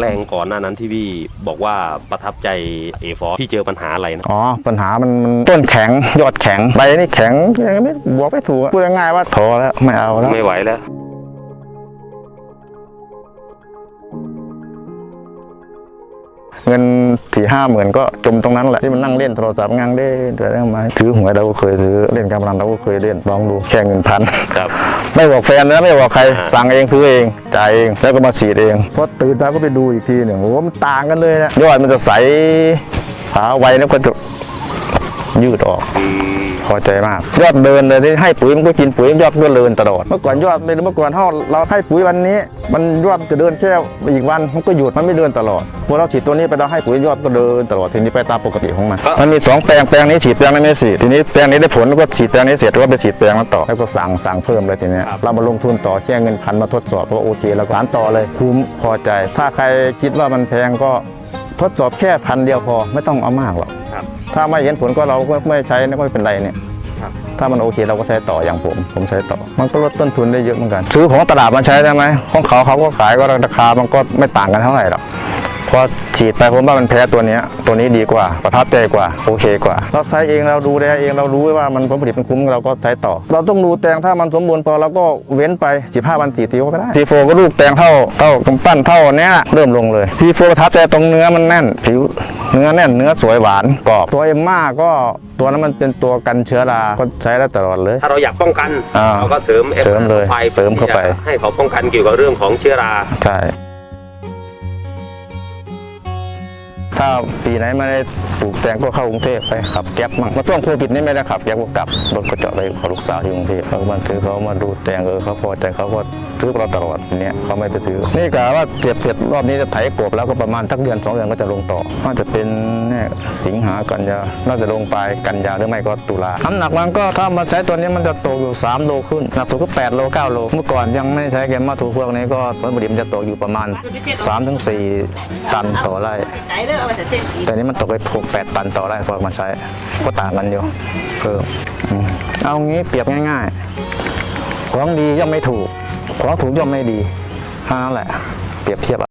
แปลงก่อนหน้านั้นที่พี่บอกว่าประทับใจเอฟอพี่เจอปัญหาอะไรนะ อ๋อ ปัญหามันมันต้นแข็งยอดแข็งใบนี่แข็งยังไม่บอกไม่ถูกอะพูดง่ายๆว่าท้อแล้วไม่เอาแล้ว ไม่ไหวแล้ว เงินสี่ห้าหมื่นก็จมตรงนั้นแหละที่มันนั่งเล่นโทรศัพท์งางเล่นแต่เรื่องไม้ถือหวยเราก็เคยถือเล่นการพนันเราก็เคยเล่นลองดูแค่เงินพันครับไม่บอกแฟนนะไม่บอกใครอ่าสั่งเองซื้อเองจ่ายเองแล้วก็มาฉีดเองพอตื่นมาก็ไปดูอีกทีหนึ่งโอ้โหมันต่างกันเลยนะยอดมันจะใสขาไวแล้วก็จะยืดออก พอใจมาก ยอดเดินเลยที่ให้ปุ๋ยมันก็กินปุ๋ยยอดก็เดินตลอดเมื่อก่อนยอดเป็นเมื่อก่อนเราเราให้ปุ๋ยวันนี้ มันยอดจะเดินแค่อีกวันมันก็หยุดมันไม่เดินตลอดพอเราฉีดตัวนี้ไปเราให้ปุ๋ยยอดก็เดินตลอดทีนี้ไปตามปกติของมันครับมันมีสองแปลงแปลงนี้ฉีดแปลงนี้ไม่ฉีดทีนี้แปลงนี้ได้ผลก็ฉีดแปลงนี้เสร็จก็ไปฉีดแปลงนั้นต่อแล้วก็สั่งสั่งเพิ่มเลยทีเนี้ยเรามาลงทุนต่อแค่เงินพันมาทดสอบก็โอเคแล้วก็ร้านต่อเลยคุ้มพอใจ ถ้าใครคิดว่ามันแพงก็ทดสอบแค่พันเดียวพอไม่ต้องเอามากหรอก ครับ ถ้าไม่เห็นผลก็เราก็ไม่ใช้นะก็ไม่เป็นไรเนี่ยครับถ้ามันโอเคเราก็ใช้ต่ออย่างผม ผมใช้ต่อ มันก็ลดต้นทุนได้เยอะเหมือนกัน ซื้อของตลาดมาใช้ได้ไหมของเขาเขาก็ขายก็ราคามันก็ไม่ต่างกันเท่าไหร่หรอก พอฉีดไปผมว่ามันแพ้ตัวเนี้ยตัวนี้ดีกว่า ประทับใจกว่า โอเคกว่า เราใช้เองเราดูแลเองเรารู้ว่ามันผลผลิตมันคุ้มเราก็ใช้ต่อ เราต้องดูแตงถ้ามันสมบูรณ์พอเราก็เว้นไป 15 วันสีทีก็ได้ทีโฟก็ลูกแตงเท่าเท่ากำปั้นเท่าเนี้ยเริ่มลงเลยทีโฟประทับใจตรงเนื้อมันแน่น ผิวเนื้อแน่นเนื้อสวยหวานกรอบตัวเอ็มม่าก็ตัวนั้นมันเป็นตัวกันเชื้อราก็ใช้ได้ตลอดเลย ถ้าเราอยากป้องกันอ่าเราก็เสริมเสริมเลยไปเสริมเข้าไป ให้เขาป้องกันเกี่ยวกับเรื่องของเชื้อราใช่ ถ้าปีไหนไม่ได้ปลูกแตงก็เข้ากรุงเทพไปขับแก๊ปมั่งมาช่วงโควิดนี่ไม่ได้ขับแก๊ปก็กลับรถก็จอดไปขอลูกสาวอยู่กรุงเทพเขาก็มาซื้อเขามาดูแตงเออเขาพอใจเขาก็ซื้อเราตลอดเนี้ยเขาไม่ไปซื้อนี่กะว่าเก็บเสร็จรอบนี้จะไถกบแล้วก็ประมาณทักเดือนสองเดือนก็จะลงต่อน่าจะเป็นเนี่ยสิงหากันยาน่าจะลงไปกันยาหรือไม่ก็ตุลาน้ำหนักมันก็ถ้ามาใช้ตัวนี้มันจะโตอยู่ 3 โลขึ้นหนักสุดก็ 8 โล 9 โล เมื่อก่อนยังไม่ใช้แกมมาถูพวกนี้ก็ผลผลิตมันจะโตอยู่ประมาณ 3-4 ตันต่อไร่ใจเด้อเอาไปแต่เจ็ดสีแต่นี้มันตกไปหกแปดตันต่อไร่พอมาใช้ ก็ต่างกันอยู่เพิ่มอืมเอางี้เปรียบง่าย ๆ ของดีย่อมไม่ถูก ของถูกย่อมไม่ดีเท่านั้นแหละ เปรียบเทียบ